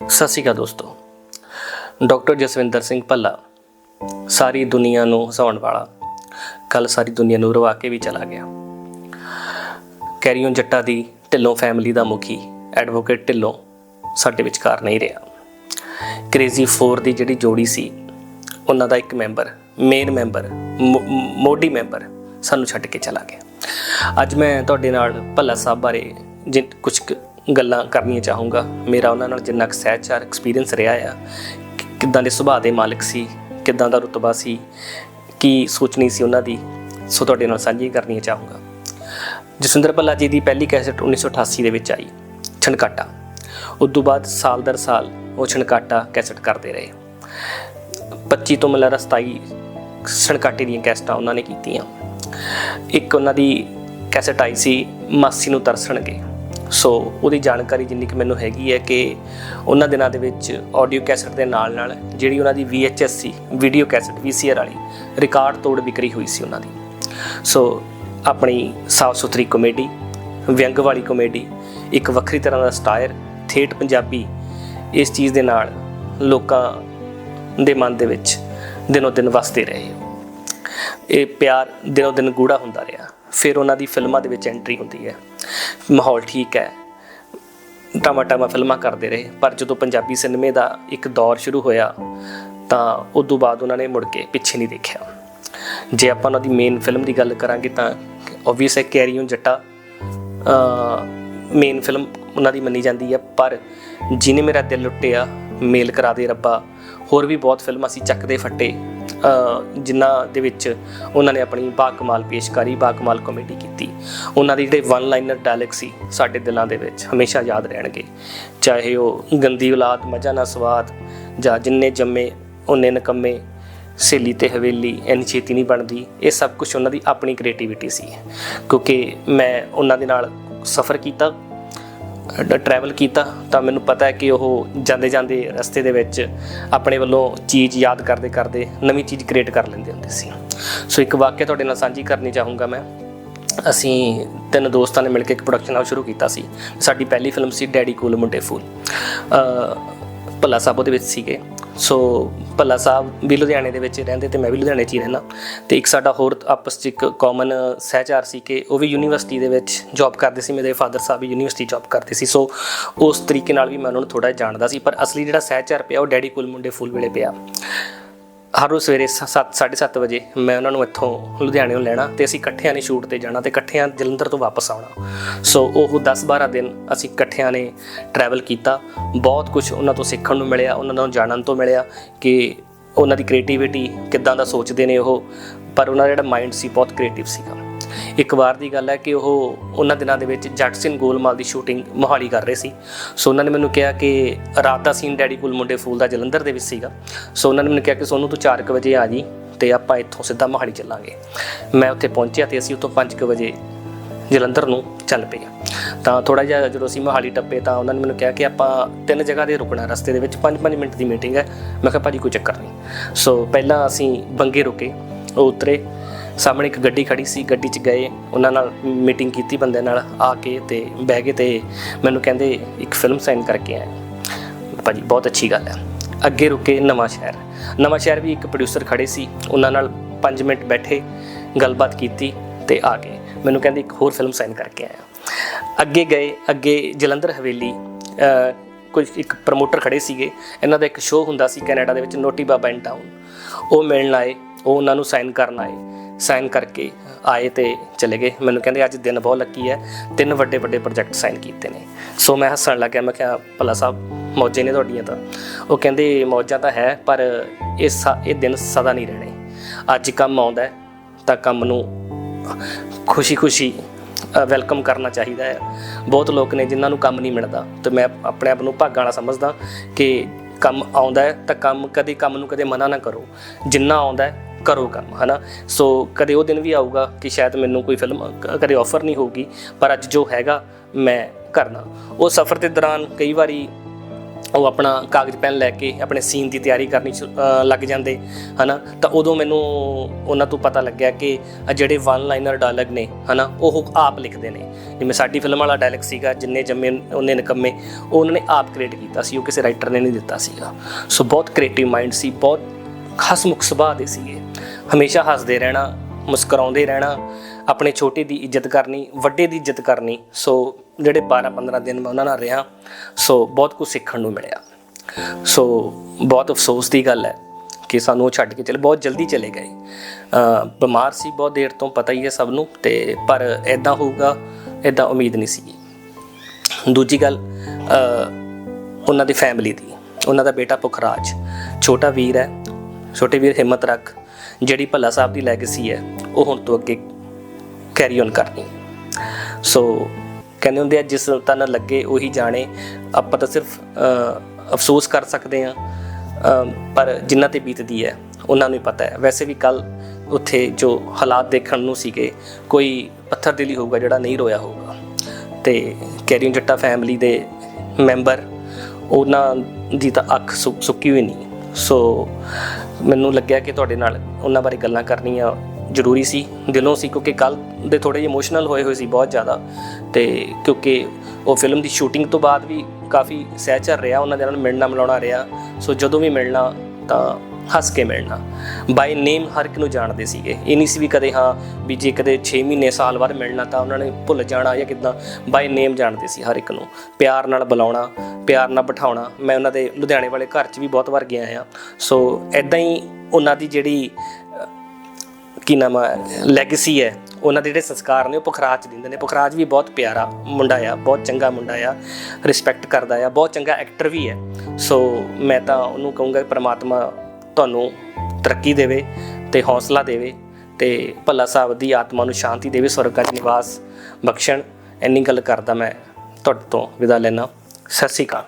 ਸਤਿ ਸ਼੍ਰੀ ਅਕਾਲ ਦੋਸਤੋ। ਡਾਕਟਰ ਜਸਵਿੰਦਰ ਸਿੰਘ ਭੱਲਾ, ਸਾਰੀ ਦੁਨੀਆ ਨੂੰ ਹਸਾਉਣ ਵਾਲਾ ਕੱਲ ਸਾਰੀ ਦੁਨੀਆ ਨੂੰ ਰਵਾ ਕੇ ਵੀ ਚਲਾ ਗਿਆ। ਕੈਰੀਓਨ ਜੱਟਾ ਦੀ ਢਿੱਲੋਂ ਫੈਮਿਲੀ ਦਾ ਮੁਖੀ ਐਡਵੋਕੇਟ ਢਿੱਲੋਂ ਸਾਡੇ ਵਿਚਕਾਰ ਨਹੀਂ ਰਿਹਾ। ਕ੍ਰੇਜ਼ੀ 4 ਦੀ ਜਿਹੜੀ ਜੋੜੀ ਸੀ, ਉਹਨਾਂ ਦਾ ਇੱਕ ਮੈਂਬਰ ਮੇਨ ਮੈਂਬਰ ਮੋਢੀ ਮੈਂਬਰ ਸਾਨੂੰ ਛੱਡ ਕੇ ਚਲਾ ਗਿਆ। ਅੱਜ ਮੈਂ ਤੁਹਾਡੇ ਨਾਲ ਭੱਲਾ ਸਾਹਿਬ ਬਾਰੇ ਕੁਝ ਗੱਲਾਂ ਕਰਨੀਆਂ ਚਾਹੂੰਗਾ। ਮੇਰਾ ਉਹਨਾਂ ਨਾਲ ਜਿੰਨਾ ਕੁ ਸਹਿਚਾਰ ਐਕਸਪੀਰੀਅੰਸ ਰਿਹਾ ਆ, ਕਿ ਕਿੱਦਾਂ ਦੇ ਸੁਭਾਅ ਦੇ ਮਾਲਕ ਸੀ, ਕਿੱਦਾਂ ਦਾ ਰੁਤਬਾ ਸੀ, ਕੀ ਸੋਚਣੀ ਸੀ ਉਹਨਾਂ ਦੀ, ਸੋ ਤੁਹਾਡੇ ਨਾਲ ਸਾਂਝੀ ਕਰਨੀਆਂ ਚਾਹੂੰਗਾ। ਜਸਵਿੰਦਰ ਭੱਲਾ ਜੀ ਦੀ ਪਹਿਲੀ ਕੈਸਟ 1988 ਦੇ ਵਿੱਚ ਆਈ, ਛਣਕਾਟਾ। ਉਸ ਤੋਂ ਬਾਅਦ ਸਾਲ ਦਰ ਸਾਲ ਉਹ ਛਣਕਾਟਾ ਕੈਸਟ ਕਰਦੇ ਰਹੇ। 25 ਤੋਂ ਮਿਲਾ 27 ਛਣਕਾਟੇ ਦੀਆਂ ਕੈਸਟਾਂ ਉਹਨਾਂ ਨੇ ਕੀਤੀਆਂ। ਇੱਕ ਉਹਨਾਂ ਦੀ ਕੈਸਟ ਆਈ ਸੀ, ਮਾਸੀ ਨੂੰ ਤਰਸਣਗੇ। ਸੋ ਉਹਦੀ ਜਾਣਕਾਰੀ ਜਿੰਨੀ ਕਿ ਮੈਨੂੰ ਹੈਗੀ ਹੈ ਕਿ ਉਹਨਾਂ ਦਿਨਾਂ ਦੇ ਵਿੱਚ ਆਡੀਓ ਕੈਸਟ ਦੇ ਨਾਲ ਨਾਲ ਜਿਹੜੀ ਉਹਨਾਂ ਦੀ VHS ਸੀ ਵੀਡੀਓ ਕੈਸਟ VCR ਵਾਲੀ ਰਿਕਾਰਡ ਤੋੜ ਵਿਕਰੀ ਹੋਈ ਸੀ ਉਹਨਾਂ ਦੀ। ਸੋ ਆਪਣੀ ਸਾਫ਼ ਸੁਥਰੀ ਕਮੇਡੀ ਵਿਅੰਗ ਵਾਲੀ ਕਮੇਡੀ ਇੱਕ ਵੱਖਰੀ ਤਰ੍ਹਾਂ ਦਾ ਸਟਾਇਰ ਥੇਟ ਪੰਜਾਬੀ, ਇਸ ਚੀਜ਼ ਦੇ ਨਾਲ ਲੋਕਾਂ ਦੇ ਮਨ ਦੇ ਵਿੱਚ ਦਿਨੋ ਦਿਨ ਵਸਦੇ ਰਹੇ। ਇਹ ਪਿਆਰ ਦਿਨੋ ਦਿਨ ਗੂੜਾ ਹੁੰਦਾ ਰਿਹਾ। ਫਿਰ ਉਹਨਾਂ ਦੀ ਫਿਲਮਾਂ ਦੇ ਵਿੱਚ ਐਂਟਰੀ ਹੁੰਦੀ ਹੈ। ਮਾਹੌਲ ਠੀਕ ਹੈ। ਟਾਮਾ ਟਾਮਾ ਫਿਲਮਾਂ ਕਰਦੇ ਰਹੇ। ਪਰ ਜਦੋਂ ਪੰਜਾਬੀ ਸਿਨੇਮੇ ਦਾ ਇੱਕ ਦੌਰ ਸ਼ੁਰੂ ਹੋਇਆ, ਤਾਂ ਉਸ ਤੋਂ ਬਾਅਦ ਉਹਨਾਂ ਨੇ ਮੁੜ ਕੇ ਪਿੱਛੇ ਨਹੀਂ ਦੇਖਿਆ। ਜੇ ਆਪਾਂ ਉਹਨਾਂ ਦੀ ਮੇਨ ਫਿਲਮ ਦੀ ਗੱਲ ਕਰਾਂਗੇ, ਤਾਂ ਆਬਵੀਅਸ ਹੈ carry on Jatta main film ਉਹਨਾਂ ਦੀ ਮੰਨੀ ਜਾਂਦੀ ਹੈ। ਪਰ ਜਿਨੇ ਮੇਰਾ ਦਿਲ ਲੁੱਟਿਆ, ਮੇਲ ਕਰਾ ਦੇ ਰੱਬਾ, ਹੋਰ ਵੀ ਬਹੁਤ ਫਿਲਮਾਂ ਸੀ ਚੱਕਦੇ ਫੱਟੇ। ਜਿਨ੍ਹਾਂ ਦੇ ਵਿੱਚ ਉਹਨਾਂ ਨੇ ਆਪਣੀ ਬਾ ਕਮਾਲ ਪੇਸ਼ਕਾਰੀ, ਬਾਕਮਾਲ ਕਾਮੇਡੀ ਕੀਤੀ। ਉਹਨਾਂ ਦੇ ਜਿਹੜੇ ਵਨ ਲਾਈਨਰ ਡਾਇਲੌਗ ਸੀ, ਸਾਡੇ ਦਿਲਾਂ ਦੇ ਵਿੱਚ ਹਮੇਸ਼ਾ ਯਾਦ ਰਹਿਣਗੇ। ਚਾਹੇ ਉਹ ਗੰਦੀ ਔਲਾਦ ਮਜਾ ਨਾ ਸਵਾਦ, ਜਾਂ ਜਿੰਨੇ ਜੰਮੇ ਉਹਨੇ ਨਕੰਮੇ ਸੇਲੀ ਤੇ ਹਵੇਲੀ, ਇੰਨੀ ਛੇਤੀ ਨਹੀਂ ਬਣਦੀ, ਇਹ ਸਭ ਕੁਝ ਉਹਨਾਂ ਦੀ ਆਪਣੀ ਕ੍ਰੀਏਟੀਵਿਟੀ ਸੀ। ਕਿਉਂਕਿ ਮੈਂ ਉਹਨਾਂ ਦੇ ਨਾਲ ਸਫ਼ਰ ਕੀਤਾ ਟਰੈਵਲ ਕੀਤਾ, ਤਾਂ ਮੈਨੂੰ ਪਤਾ ਹੈ ਕਿ ਉਹ ਜਾਂਦੇ ਜਾਂਦੇ ਰਸਤੇ ਦੇ ਵਿੱਚ ਆਪਣੇ ਵੱਲੋਂ ਚੀਜ਼ ਯਾਦ ਕਰਦੇ ਕਰਦੇ ਨਵੀਂ ਚੀਜ਼ ਕ੍ਰੀਏਟ ਕਰ ਲੈਂਦੇ ਹੁੰਦੇ ਸੀ। ਸੋ ਇੱਕ ਵਾਕਿਆ ਤੁਹਾਡੇ ਨਾਲ ਸਾਂਝੀ ਕਰਨੀ ਚਾਹੂੰਗਾ ਮੈਂ। ਅਸੀਂ ਤਿੰਨ ਦੋਸਤਾਂ ਨੇ ਮਿਲ ਕੇ ਇੱਕ ਪ੍ਰੋਡਕਸ਼ਨ ਹਾਊਸ ਸ਼ੁਰੂ ਕੀਤਾ ਸੀ। ਸਾਡੀ ਪਹਿਲੀ ਫਿਲਮ ਸੀ, ਡੈਡੀ ਕੋਲ ਮੁੰਡੇ ਫੂਲ। ਭੱਲਾ ਸਾਹਿਬ ਉਹਦੇ ਵਿੱਚ ਸੀਗੇ। ਸੋ ਭੱਲਾ ਸਾਹਿਬ ਵੀ ਲੁਧਿਆਣੇ ਦੇ ਵਿੱਚ ਰਹਿੰਦੇ ਤੇ ਮੈਂ ਵੀ ਲੁਧਿਆਣੇ 'ਚ ਹੀ ਰਹਿਣਾ ਤੇ ਇੱਕ ਸਾਡਾ ਹੋਰ ਆਪਸ 'ਚ ਇੱਕ ਕਾਮਨ ਸਹਿਚਾਰ ਸੀ ਕਿ ਉਹ ਵੀ ਯੂਨੀਵਰਸਿਟੀ ਦੇ ਵਿੱਚ ਜੌਬ ਕਰਦੇ ਸੀ। ਮੇਰੇ ਫਾਦਰ ਸਾਹਿਬ ਵੀ ਯੂਨੀਵਰਸਿਟੀ ਜੌਬ ਕਰਦੇ ਸੀ। ਸੋ ਉਸ ਤਰੀਕੇ ਨਾਲ ਵੀ ਮੈਂ ਉਹਨਾਂ ਨੂੰ ਥੋੜਾ ਜਾਣਦਾ ਸੀ। ਪਰ ਅਸਲੀ ਜਿਹੜਾ ਸਹਿਚਾਰ ਪਿਆ, ਉਹ ਡੈਡੀ ਕੋਲ ਮੁੰਡੇ ਫੁੱਲ ਵੇਲੇ ਪਿਆ। ਹਰ ਰੋਜ਼ ਸਵੇਰੇ 7:30 ਵਜੇ ਮੈਂ ਉਹਨਾਂ ਨੂੰ ਇੱਥੋਂ ਲੁਧਿਆਣੇੋਂ ਲੈਣਾ ਤੇ ਅਸੀਂ ਇਕੱਠਿਆਂ ਨੇ ਸ਼ੂਟ ਤੇ ਜਾਣਾ ਤੇ ਇਕੱਠਿਆਂ ਜਲੰਧਰ ਤੋਂ ਵਾਪਸ ਆਉਣਾ। ਸੋ ਉਹ 10-12 ਦਿਨ ਅਸੀਂ ਇਕੱਠਿਆਂ ਨੇ ਟਰੈਵਲ ਕੀਤਾ। ਬਹੁਤ ਕੁਝ ਉਹਨਾਂ ਤੋਂ ਸਿੱਖਣ ਨੂੰ ਮਿਲਿਆ, ਉਹਨਾਂ ਨੂੰ ਜਾਣਨ ਤੋਂ ਮਿਲਿਆ ਕਿ ਉਹਨਾਂ ਦੀ ਕ੍ਰੀਏਟੀਵਿਟੀ ਕਿੱਦਾਂ ਦਾ ਸੋਚਦੇ ਨੇ ਉਹ। ਪਰ ਉਹਨਾਂ ਦਾ ਜਿਹੜਾ ਮਾਈਂਡ ਸੀ, ਬਹੁਤ ਕ੍ਰੀਏਟਿਵ ਸੀਗਾ। ਇੱਕ ਵਾਰ ਦੀ ਗੱਲ ਹੈ ਕਿ ਉਹ ਉਹਨਾਂ ਦਿਨਾਂ ਦੇ ਵਿੱਚ ਜੱਟ ਸਿੰਘ ਗੋਲਮਾਲ ਦੀ ਸ਼ੂਟਿੰਗ ਮੋਹਾਲੀ ਕਰ ਰਹੇ ਸੀ। ਸੋ ਉਹਨਾਂ ਨੇ ਮੈਨੂੰ ਕਿਹਾ ਕਿ ਰਾਤ ਦਾ ਸੀਨ ਡੈਡੀ ਕੋਲ ਮੁੰਡੇ ਫੂਲ ਦਾ ਜਲੰਧਰ ਦੇ ਵਿੱਚ ਸੀਗਾ। ਸੋ ਉਹਨਾਂ ਨੇ ਮੈਨੂੰ ਕਿਹਾ ਕਿ ਸੋਨੂੰ ਤੂੰ 4:00 ਵਜੇ ਆ ਜੀ ਤੇ ਆਪਾਂ ਇੱਥੋਂ ਸਿੱਧਾ ਮੋਹਾਲੀ ਚੱਲਾਂਗੇ। ਮੈਂ ਉੱਥੇ ਪਹੁੰਚਿਆ ਤੇ ਅਸੀਂ ਉੱਥੋਂ 5:00 ਵਜੇ ਜਲੰਧਰ ਨੂੰ ਚੱਲ ਪਏ ਤਾਂ ਥੋੜਾ ਜਿਹਾ ਜਦੋਂ ਅਸੀਂ ਮੋਹਾਲੀ ਟੱਪੇ ਤਾਂ ਉਹਨਾਂ ਨੇ ਮੈਨੂੰ ਕਿਹਾ ਕਿ ਆਪਾਂ ਤਿੰਨ ਜਗ੍ਹਾ ਤੇ ਰੁਕਣਾ ਰਸਤੇ ਦੇ ਵਿੱਚ 5-5 ਮਿੰਟ ਦੀ ਮੀਟਿੰਗ ਹੈ। ਮੈਂ ਕਿਹਾ, ਭਾਜੀ, ਕੋਈ ਚੱਕਰ ਨਹੀਂ। ਸੋ ਪਹਿਲਾਂ ਅਸੀਂ ਬੰਗੇ ਰੁਕੇ, ਉਹ ਉਤਰੇ। ਸਾਹਮਣੇ ਇੱਕ ਗੱਡੀ ਖੜੀ ਸੀ, ਗੱਡੀ 'ਚ ਗਏ, ਉਹਨਾਂ ਨਾਲ ਮੀਟਿੰਗ ਕੀਤੀ ਬੰਦੇ ਨਾਲ, ਆ ਕੇ ਤੇ ਬਹਿ ਗਏ ਤੇ ਮੈਨੂੰ ਕਹਿੰਦੇ, ਇੱਕ ਫਿਲਮ ਸਾਈਨ ਕਰਕੇ ਆਏ ਭਾਜੀ, ਬਹੁਤ ਅੱਛੀ ਗੱਲ ਹੈ। ਅੱਗੇ ਰੁਕੇ ਨਵਾਂ ਸ਼ਹਿਰ। ਨਵਾਂ ਸ਼ਹਿਰ ਵੀ ਇੱਕ ਪ੍ਰੋਡਿਊਸਰ ਖੜੇ ਸੀ, ਉਹਨਾਂ ਨਾਲ 5 ਮਿੰਟ ਬੈਠੇ, ਗੱਲਬਾਤ ਕੀਤੀ ਤੇ ਆ ਗਏ। ਮੈਨੂੰ ਕਹਿੰਦੇ, ਇੱਕ ਹੋਰ ਫਿਲਮ ਸਾਈਨ ਕਰਕੇ ਆਇਆ ਅੱਗੇ ਗਏ, ਅੱਗੇ ਜਲੰਧਰ ਹਵੇਲੀ ਕੁਝ ਇੱਕ ਪ੍ਰਮੋਟਰ ਖੜੇ ਸੀਗੇ। ਇਹਨਾਂ ਦਾ ਇੱਕ ਸ਼ੋਅ ਹੁੰਦਾ ਸੀ ਕੈਨੇਡਾ ਦੇ ਵਿੱਚ, ਨੋਟੀ ਬਾਬਾ ਇਨ ਟਾਊਨ ਉਹ ਮਿਲਣ ਆਏ, ਉਹ ਉਹਨਾਂ ਨੂੰ ਸਾਈਨ ਕਰਨ ਆਏ। ਸਾਈਨ ਕਰਕੇ ਆਏ ਤੇ ਚਲੇ ਗਏ। ਮੈਨੂੰ ਕਹਿੰਦੇ ਅੱਜ ਦਿਨ ਬਹੁਤ ਲੱਕੀ ਹੈ, ਤਿੰਨ ਵੱਡੇ ਵੱਡੇ ਪ੍ਰੋਜੈਕਟ ਸਾਈਨ ਕੀਤੇ ਨੇ। ਸੋ ਮੈਂ ਹੱਸਣ ਲੱਗਿਆ, ਮੈਂ ਕਿਹਾ, ਭਲਾ ਸਾਹਿਬ, ਮੌਜੇ ਨੇ ਤੁਹਾਡੀਆਂ ਤਾਂ। ਉਹ ਕਹਿੰਦੇ, ਮੌਜਾਂ ਤਾਂ ਹੈ, ਪਰ ਇਹ ਇਹ ਦਿਨ ਸਦਾ ਨਹੀਂ ਰਹਿਣੇ। ਅੱਜ ਕੰਮ ਆਉਂਦਾ ਤਾਂ ਕੰਮ ਨੂੰ ਖੁਸ਼ੀ-ਖੁਸ਼ੀ ਵੈਲਕਮ ਕਰਨਾ ਚਾਹੀਦਾ ਹੈ। ਬਹੁਤ ਲੋਕ ਨੇ ਜਿਨ੍ਹਾਂ ਨੂੰ ਕੰਮ ਨਹੀਂ ਮਿਲਦਾ। ਤੇ ਮੈਂ ਆਪਣੇ ਆਪ ਨੂੰ ਭਾਗਾਂ ਵਾਲਾ ਸਮਝਦਾ ਕਿ ਕੰਮ ਆਉਂਦਾ ਹੈ, ਤਾਂ ਕੰਮ ਕਦੇ ਕੰਮ ਨੂੰ ਕਦੇ ਮਨਾ ਨਾ ਕਰੋ। ਜਿੰਨਾ ਆਉਂਦਾ ਹੈ ਕਰੋ ਕੰਮ ਹਨਾ? ਸੋ ਕਦੇ ਉਹ ਦਿਨ ਵੀ ਆਊਗਾ ਕਿ ਸ਼ਾਇਦ ਮੈਨੂੰ ਕੋਈ ਫਿਲਮ ਕਦੇ ਆਫਰ ਨਹੀਂ ਹੋਊਗੀ, ਪਰ ਅੱਜ ਜੋ ਹੈਗਾ, ਮੈਂ ਕਰਨਾ। ਉਹ ਸਫ਼ਰ ਦੇ ਦੌਰਾਨ ਕਈ ਵਾਰੀ ਉਹ ਆਪਣਾ ਕਾਗਜ਼ ਪੈਨ ਲੈ ਕੇ ਆਪਣੇ ਸੀਨ ਦੀ ਤਿਆਰੀ ਕਰਨੀ ਲੱਗ ਜਾਂਦੇ, ਹਨਾ? ਤਾਂ ਉਦੋਂ ਮੈਨੂੰ ਉਹਨਾਂ ਤੋਂ ਪਤਾ ਲੱਗਿਆ ਕਿ ਜਿਹੜੇ ਵਨ ਲਾਈਨਰ ਡਾਇਲੌਗ ਨੇ, ਹਨਾ, ਉਹ ਆਪ ਲਿਖਦੇ ਨੇ। ਜਿਵੇਂ ਸਾਡੀ ਫਿਲਮ ਵਾਲਾ ਡਾਇਲੌਗ ਸੀਗਾ, ਜਿੰਨੇ ਜੰਮੇ ਉਹਨੇ ਨਿਕੰਮੇ ਉਹ ਉਹਨਾਂ ਨੇ ਆਪ ਕ੍ਰੀਏਟ ਕੀਤਾ ਸੀ, ਉਹ ਕਿਸੇ ਰਾਈਟਰ ਨੇ ਨਹੀਂ ਦਿੱਤਾ ਸੀਗਾ। ਸੋ ਬਹੁਤ ਕ੍ਰੀਏਟਿਵ ਮਾਈਂਡ ਸੀ, ਬਹੁਤ ਹਸਮੁਖ ਸੁਭਾਅ ਦੇ ਸੀਗੇ। ਹਮੇਸ਼ਾ ਹੱਸਦੇ ਰਹਿਣਾ, ਮੁਸਕਰਾਉਂਦੇ ਰਹਿਣਾ, ਆਪਣੇ ਛੋਟੇ ਦੀ ਇੱਜ਼ਤ ਕਰਨੀ, ਵੱਡੇ ਦੀ ਇੱਜ਼ਤ ਕਰਨੀ, ਸੋ ਜਿਹੜੇ 12 15 ਦਿਨ ਮੈਂ ਉਹਨਾਂ ਨਾਲ ਰਿਹਾ, ਸੋ ਬਹੁਤ ਕੁਝ ਸਿੱਖਣ ਨੂੰ ਮਿਲਿਆ। ਸੋ ਬਹੁਤ ਅਫਸੋਸ ਦੀ ਗੱਲ ਹੈ ਕਿ ਸਾਨੂੰ ਉਹ ਛੱਡ ਕੇ ਚਲੇ, ਬਹੁਤ ਜਲਦੀ ਚਲੇ ਗਏ। ਬਿਮਾਰ ਸੀ ਬਹੁਤ ਦੇਰ ਤੋਂ, ਪਤਾ ਹੀ ਹੈ ਸਭ ਨੂੰ, ਤੇ ਪਰ ਐਦਾਂ ਹੋਊਗਾ ਐਦਾਂ ਉਮੀਦ ਨਹੀਂ ਸੀ ਦੂਜੀ ਗੱਲ ਉਹਨਾਂ ਦੀ ਫੈਮਿਲੀ ਦੀ, ਉਹਨਾਂ ਦਾ ਬੇਟਾ ਪੁਖਰਾਜ ਛੋਟਾ ਵੀਰ ਹੈ ਛੋਟੇ ਵੀਰ ਹਿੰਮਤ ਰੱਖ, ਜਿਹੜੀ ਭੱਲਾ ਸਾਹਿਬ ਦੀ ਲੈਗੇਸੀ ਹੈ, ਉਹ ਹੁਣ ਤੋਂ ਅੱਗੇ ਕੈਰੀ ਔਨ ਕਰਨੀ। ਸੋ ਕਹਿੰਦੇ ਹੁੰਦੇ ਆ, ਜਿਸ ਤਨ ਲੱਗੇ ਉਹੀ ਜਾਣੇ। ਆਪਾਂ ਤਾਂ ਸਿਰਫ ਅਫਸੋਸ ਕਰ ਸਕਦੇ ਆ ਪਰ ਜਿਨ੍ਹਾਂ ਤੇ ਬੀਤਦੀ ਹੈ, ਉਹਨਾਂ ਨੂੰ ਹੀ ਪਤਾ ਹੈ। ਵੈਸੇ ਵੀ ਕੱਲ ਉੱਥੇ ਜੋ ਹਾਲਾਤ ਦੇਖਣ ਨੂੰ ਸੀਗੇ, ਕੋਈ ਪੱਥਰ ਦਿਲੀ ਹੋਊਗਾ, ਜਿਹੜਾ ਨਹੀਂ ਰੋਇਆ ਹੋਊਗਾ। ਤੇ ਕੈਰੀਨ ਜੱਟਾ ਫੈਮਿਲੀ ਦੇ ਮੈਂਬਰ ਉਹਨਾਂ ਦੀ ਤਾਂ ਅੱਖ ਸੁੱਕ- ਸੁੱਕੀ ਹੋਈ ਨਹੀਂ। ਸੋ ਮੈਨੂੰ ਲੱਗਿਆ ਕਿ ਤੁਹਾਡੇ ਨਾਲ ਉਹਨਾਂ ਬਾਰੇ ਗੱਲਾਂ ਕਰਨੀਆਂ ਜ਼ਰੂਰੀ ਸੀ, ਦਿਲੋਂ ਸੀ, ਕਿਉਂਕਿ ਕੱਲ ਦੇ ਥੋੜੇ ਇਮੋਸ਼ਨਲ ਹੋਏ ਹੋਏ ਸੀ ਬਹੁਤ ਜ਼ਿਆਦਾ। ਤੇ ਕਿਉਂਕਿ ਉਹ ਫਿਲਮ ਦੀ ਸ਼ੂਟਿੰਗ ਤੋਂ ਬਾਅਦ ਵੀ ਕਾਫੀ ਸਹਿਚਰ ਰਿਹਾ, ਉਹਨਾਂ ਦੇ ਨਾਲ ਮਿਲਣਾ ਮਿਲਾਉਣਾ ਰਿਹਾ। ਸੋ ਜਦੋਂ ਵੀ ਮਿਲਣਾ ਤਾਂ ਹੱਸ ਕੇ ਮਿਲਣਾ। ਬਾਈ ਨੇਮ ਹਰ ਇੱਕ ਨੂੰ ਜਾਣਦੇ ਸੀਗੇ। ਇਹ ਨਹੀਂ ਸੀ ਵੀ ਕਦੇ ਹਾਂ ਵੀ ਜੇ ਕਦੇ 6 ਮਹੀਨੇ ਸਾਲ ਬਾਅਦ ਮਿਲਣਾ ਤਾਂ ਉਹਨਾਂ ਨੇ ਭੁੱਲ ਜਾਣਾ ਜਾਂ ਕਿਦਾਂ। ਬਾਈ ਨੇਮ ਜਾਣਦੇ ਸੀ ਹਰ ਇੱਕ ਨੂੰ। ਪਿਆਰ ਨਾਲ ਬੁਲਾਉਣਾ, ਪਿਆਰ ਨਾਲ ਬਿਠਾਉਣਾ। ਮੈਂ ਉਹਨਾਂ ਦੇ ਲੁਧਿਆਣੇ ਵਾਲੇ ਘਰ 'ਚ ਵੀ ਬਹੁਤ ਵਾਰ ਗਿਆ ਆ। ਸੋ ਐਦਾਂ ਹੀ ਉਹਨਾਂ ਦੀ ਜਿਹੜੀ ਕੀ ਨਾਮ ਹੈ ਲੈਗੇਸੀ ਹੈ, ਉਹਨਾਂ ਦੇ ਜਿਹੜੇ ਸੰਸਕਾਰ ਨੇ ਉਹ ਪੁਖਰਾਜ 'ਚ ਦਿੰਦੇ ਨੇ। ਪੁਖਰਾਜ ਵੀ ਬਹੁਤ ਪਿਆਰਾ ਮੁੰਡਾ ਆ, ਬਹੁਤ ਚੰਗਾ ਮੁੰਡਾ ਆ ਰਿਸਪੈਕਟ ਕਰਦਾ ਆ, ਬਹੁਤ ਚੰਗਾ ਐਕਟਰ ਵੀ ਹੈ। ਸੋ ਮੈਂ ਤਾਂ ਉਹਨੂੰ ਕਹੂੰਗਾ ਪਰਮਾਤਮਾ ਤੁਹਾਨੂੰ ਤਰੱਕੀ ਦੇਵੇ ਤੇ ਹੌਸਲਾ ਦੇਵੇ ਤੇ ਭੱਲਾ ਸਾਹਿਬ ਦੀ ਆਤਮਾ ਨੂੰ ਸ਼ਾਂਤੀ ਦੇਵੇ, ਸਵਰਗਾਂ 'ਚ ਨਿਵਾਸ ਬਖਸ਼ਣ। ਇੰਨੀ ਗੱਲ ਕਰਦਾ ਮੈਂ ਤੁਹਾਡੇ ਤੋਂ ਵਿਦਾ ਲੈਣਾ ਸਤਿ ਸ਼੍ਰੀ ਅਕਾਲ।